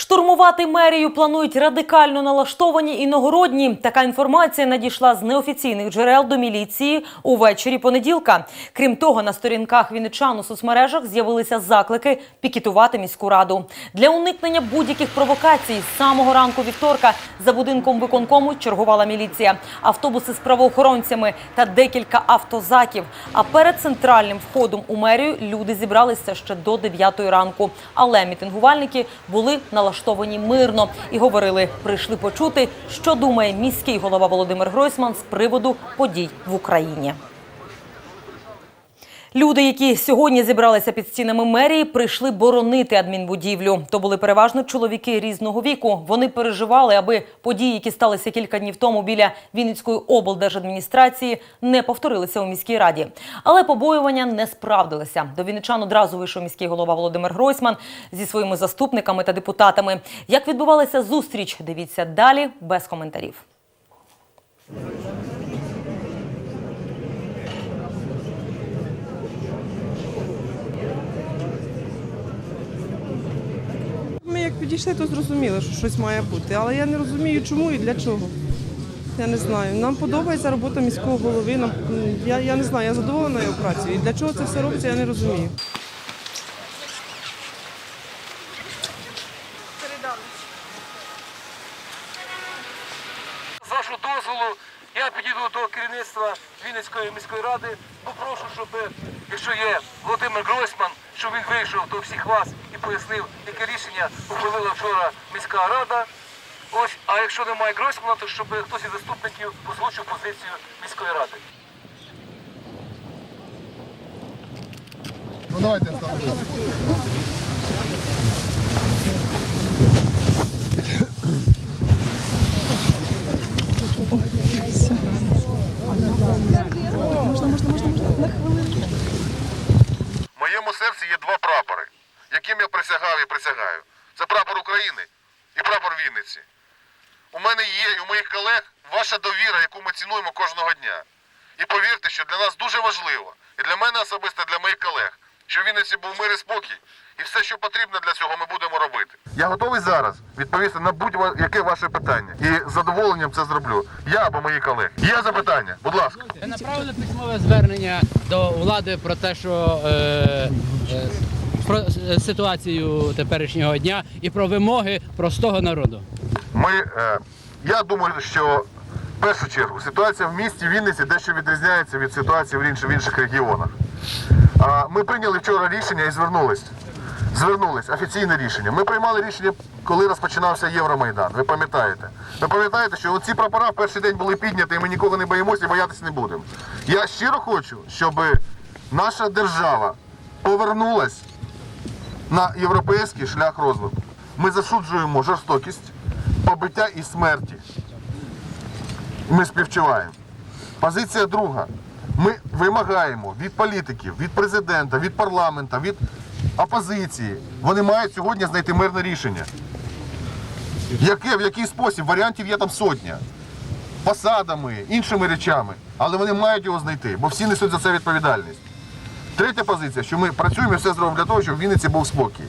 Штурмувати мерію планують радикально налаштовані іногородні. Така інформація надійшла з неофіційних джерел до міліції увечері понеділка. Крім того, на сторінках вінничан у соцмережах з'явилися заклики пікетувати міську раду. Для уникнення будь-яких провокацій з самого ранку вівторка за будинком виконкому чергувала міліція, автобуси з правоохоронцями та декілька автозаків. А перед центральним входом у мерію люди зібралися ще до 9 ранку. Але мітингувальники були налаштовані мирно і говорили, прийшли почути, що думає міський голова Володимир Гройсман з приводу подій в Україні. Люди, які сьогодні зібралися під стінами мерії, прийшли боронити адмінбудівлю. То були переважно чоловіки різного віку. Вони переживали, аби події, які сталися кілька днів тому біля Вінницької облдержадміністрації, не повторилися у міській раді. Але побоювання не справдилися. До вінничан одразу вийшов міський голова Володимир Гройсман зі своїми заступниками та депутатами. Як відбувалася зустріч? Дивіться далі без коментарів. Ми як підійшли, то зрозуміли, що щось має бути. Але я не розумію, чому і для чого. Я не знаю. Нам подобається робота міського голови. Нам, я, я не знаю, я задоволена його працею. І для чого це все робиться, я не розумію. З вашого дозволу я підійду до керівництва Вінницької міської ради. Попрошу, щоб, якщо є Володимир Гройсман, щоб він вийшов до всіх вас і пояснив, яке рішення ухвалила вчора міська рада. Ось, а якщо немає Гройсмана, то щоб хтось із заступників озвучив позицію міської ради. Ну давайте ставимо. В моєму серці є два прапори, яким я присягав і присягаю. Це прапор України і прапор Вінниці. У мене є і у моїх колег ваша довіра, яку ми цінуємо кожного дня. І повірте, що для нас дуже важливо, і для мене особисто, і для моїх колег, що в Вінниці був мир і спокій, і все, що потрібно для цього, ми будемо робити. Я готовий зараз відповісти на будь-яке ваше питання. І з задоволенням це зроблю. Я або мої колеги. Є запитання? Будь ласка. Ви направили письмове звернення до влади про те, що е, е, про е, ситуацію теперішнього дня і про вимоги простого народу. Ми, е, я думаю, що в першу чергу ситуація в місті Вінниці дещо відрізняється від ситуації в інших, регіонах. Ми прийняли вчора рішення і звернулись. Звернулись, офіційне рішення. Ми приймали рішення, коли розпочинався Євромайдан. Ви пам'ятаєте? Ви пам'ятаєте, що оці прапора в перший день були підняті, і ми нікого не боїмося і боятися не будемо. Я щиро хочу, щоб наша держава повернулась на європейський шлях розвитку. Ми засуджуємо жорстокість, побиття і смерті. Ми співчуваємо. Позиція друга. Ми вимагаємо від політиків, від президента, від парламента, від опозиції. Вони мають сьогодні знайти мирне рішення. Яке, в який спосіб? Варіантів є там сотня. Посадами, іншими речами. Але вони мають його знайти, бо всі несуть за це відповідальність. Третя позиція, що ми працюємо і все зробимо для того, щоб в Вінниці був спокій.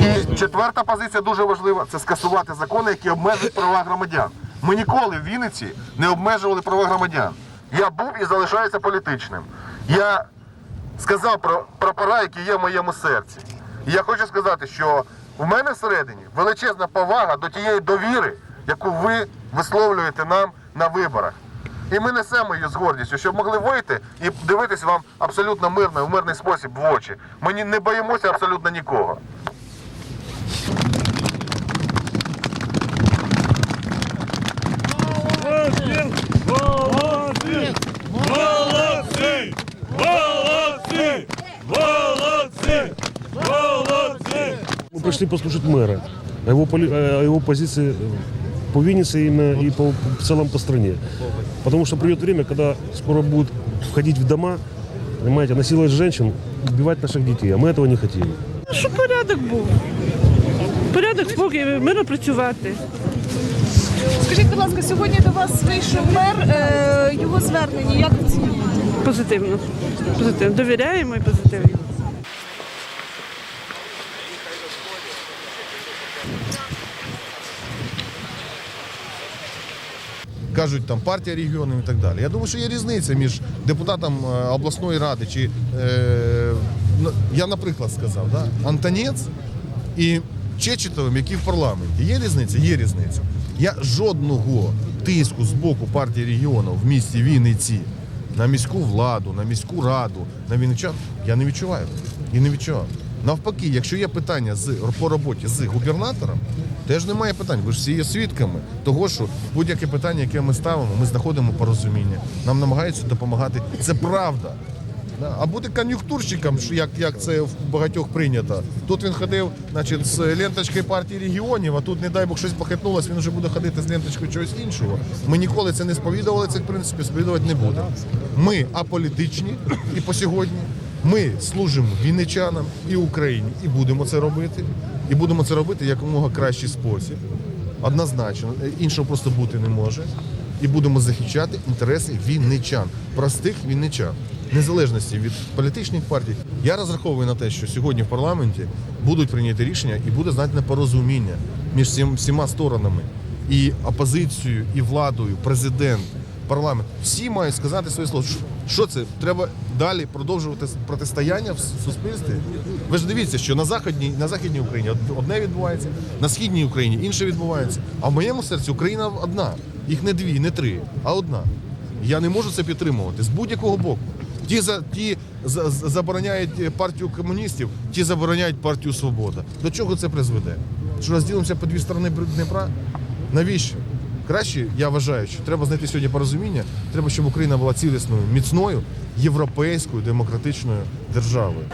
І четверта позиція дуже важлива це скасувати закони, які обмежують права громадян. Ми ніколи в Вінниці не обмежували права громадян. Я був і залишаюся політичним. Я сказав про прапора, які є в моєму серці. І я хочу сказати, що в мене всередині величезна повага до тієї довіри, яку ви висловлюєте нам на виборах. І ми несемо її з гордістю, щоб могли вийти і дивитись вам абсолютно мирно, в мирний спосіб в очі. Ми ні- не боїмося абсолютно нікого. Молодцы! Молодцы! Молодцы! Молодцы! Мы пришли послушать мэра, о его, поли- о его позиции по Виннице именно и по, в целом по стране. Потому что придет время, когда скоро будут входить в дома, понимаете, насиловать женщин, убивать наших детей, а мы этого не хотим. Щоб порядок був. Порядок, спокій, мирно працювати. Скажіть, будь ласка, сьогодні до вас вийшов мер. Е, його звернення як оцінюєте? Позитивно. Позитивно. Довіряємо і позитивно. Кажуть там партія регіонів і так далі. Я думаю, що є різниця між депутатом е, обласної ради чи е, ну, я, наприклад, сказав, да, Антонець і Чечетовим, які в парламенті. Є різниця? Є різниця. Я жодного тиску з боку партії регіонів в місті Вінниці на міську владу, на міську раду, на вінничан я не відчуваю. І не відчував. Навпаки, якщо є питання з, по роботі з губернатором, теж немає питань. Ви ж всі є свідками того, що будь-яке питання, яке ми ставимо, ми знаходимо порозуміння. Нам намагаються допомагати. Це правда. А бути кон'юнктурщиком, як, як це в багатьох прийнято. Тут він ходив значить, з ленточкою партії регіонів, а тут, не дай Бог, щось похитнулося, він вже буде ходити з ленточкою чогось іншого. Ми ніколи це не сповідували, це в принципі сповідувати не будемо. Ми аполітичні і по сьогодні. Ми служимо вінничанам і Україні, і будемо це робити. І будемо це робити якомога кращий спосіб. Однозначно, Е, іншого просто бути не може. І будемо захищати інтереси вінничан, простих вінничан, незалежності від політичних партій. Я розраховую на те, що сьогодні в парламенті будуть прийняті рішення і буде знайдене порозуміння між всім- всіма сторонами і опозицією, і владою, президент, парламент. Всі мають сказати своє слово. Що це? Треба далі продовжувати протистояння в суспільстві. Ви ж дивіться, що на західній на західній Україні одне відбувається, на східній Україні інше відбувається. А в моєму серці Україна одна. Їх не дві, не три, а одна. Я не можу це підтримувати з будь-якого боку. Ті за ті за- за- забороняють партію комуністів, ті забороняють партію Свобода. До чого це призведе? Що розділимося по дві сторони Дніпра? Навіщо? Краще я вважаю, що треба знайти сьогодні порозуміння. Треба, щоб Україна була цілісною, міцною, європейською демократичною державою.